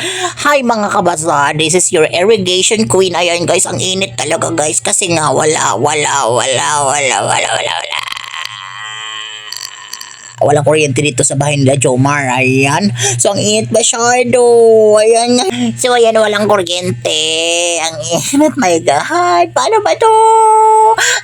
Hi mga kabasa, this is your irrigation queen. Ayan guys, ang init talaga guys kasi nga wala, wala, wala, wala, wala, wala, wala. Walang kuryente dito sa bahay nila, Jomar. Ayan. So, ang init masyado. Ayan. So, ayan, walang kuryente. Ang init. My God. Paano ba to?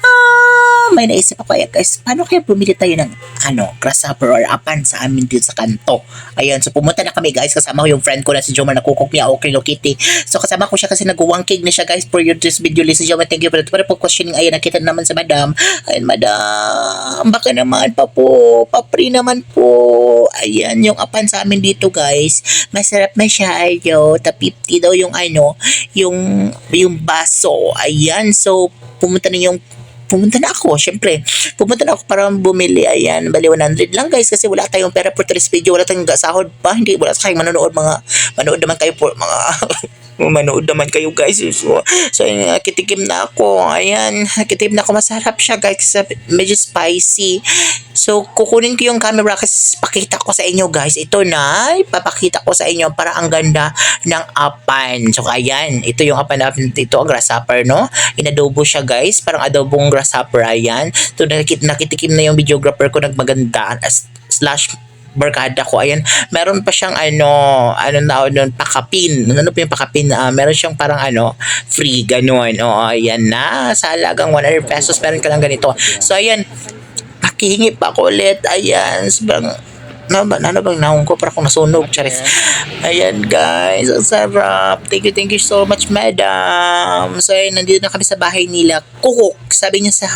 Ah, may naisip ako kaya guys. Paano kaya bumili tayo ng ano, grasshopper or apan sa amin dito sa kanto? Ayan. So, pumunta na kami guys. Kasama ko yung friend ko na si Jomar na kukok niya. Okay, Hello Kitty. So, kasama ko siya kasi nag-wangking na siya guys for your this video list. Jomar, thank you for that. Para po questioning. Ayan, nakita na naman sa madam. Ayan, madam. Baka naman pa po. Papri naman po. Ayan, yung apan sa amin dito guys. Masarap masyado. Tapipti daw yung ano, yung, yung baso. Ayan, so pumunta na yung pumunta na ako, syempre. Pumunta na ako para bumili. Ayan, bali 100 lang guys kasi wala tayong pera for today's video. Wala tayong sahod pa. Hindi, wala tayong manonood mga, manood naman kayo po, mga, manood naman kayo guys. So, so ayun, nakitikim na ako. Ayan, nakitikim na ako. Masarap siya guys. Medyo spicy. So, kukunin ko yung camera kasi pakita ko sa inyo guys. Ito na, ipapakita ko sa inyo para ang ganda ng apan. So, ayan. Ito yung apan natin dito, grasshopper, no? Inadobo siya guys. Parang adobong grasshopper, ayan. So, nakit nakitikim na yung videographer ko nagmaganda as- slash barkada ko. Ayan, meron pa siyang ano, ano na nun, pakapin. Ano pa yung pakapin? Ah, meron siyang parang ano, free, ganun. Oo, ayan na. Sa halagang 100 pesos, meron ka lang ganito. So, ayan, nakihingi pa ako ulit. Ayan, sobrang na ba, na bang naong ko para kung nasunog, charis. Ayan, guys. Ang sarap. Thank you, thank you so much, madam. So, ayan, nandito na kami sa bahay nila. Kukuk. Sabi niya sa,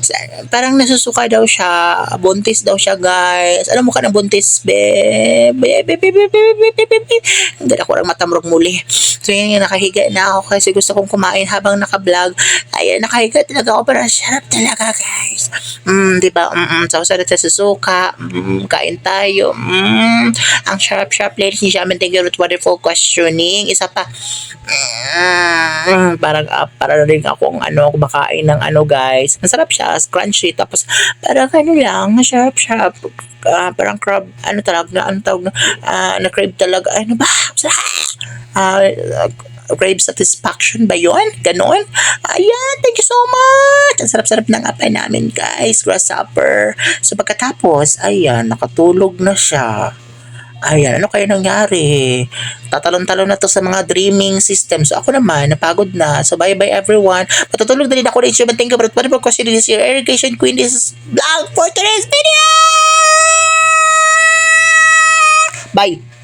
sa parang nasusuka daw siya. Buntis daw siya, guys. Alam mo ka na buntis, babe. Babe, babe, babe, babe, babe, babe. Ang ganda ko lang matamrog muli. So, yun, nakahiga na ako kasi gusto kong kumain habang naka-vlog. Ayan, nakahiga talaga ako. Parang sarap talaga, guys. Mm, di ba? Mm -mm. So, sarap sa susuka. Mm, kain tayo. Mm, ang sharp-sharp ladies ni Shaman. Thank you for wonderful questioning. Isa pa. Mm, parang, uh, para rin akong ano, kumakain ng ano, guys. Ang sarap siya. Crunchy. Tapos, parang ano lang, sharp-sharp. Ah, parang crab, ano tawag na, ano tawag na, ah, na crave talaga, ano ba, sarap, ah, crave satisfaction ba yun? Ganon? Ayan, thank you so much! Ang sarap-sarap ng apay namin, guys. Grasshopper. So, pagkatapos, ayan, nakatulog na siya. Ayan, ano kaya nangyari? Tatalon-talon na to sa mga dreaming systems. So, ako naman, napagod na. So, bye-bye everyone. Patutulog na din ako na issue. Thank you for whatever question this year. Irrigation Queen, this is vlog for today's video! Bye!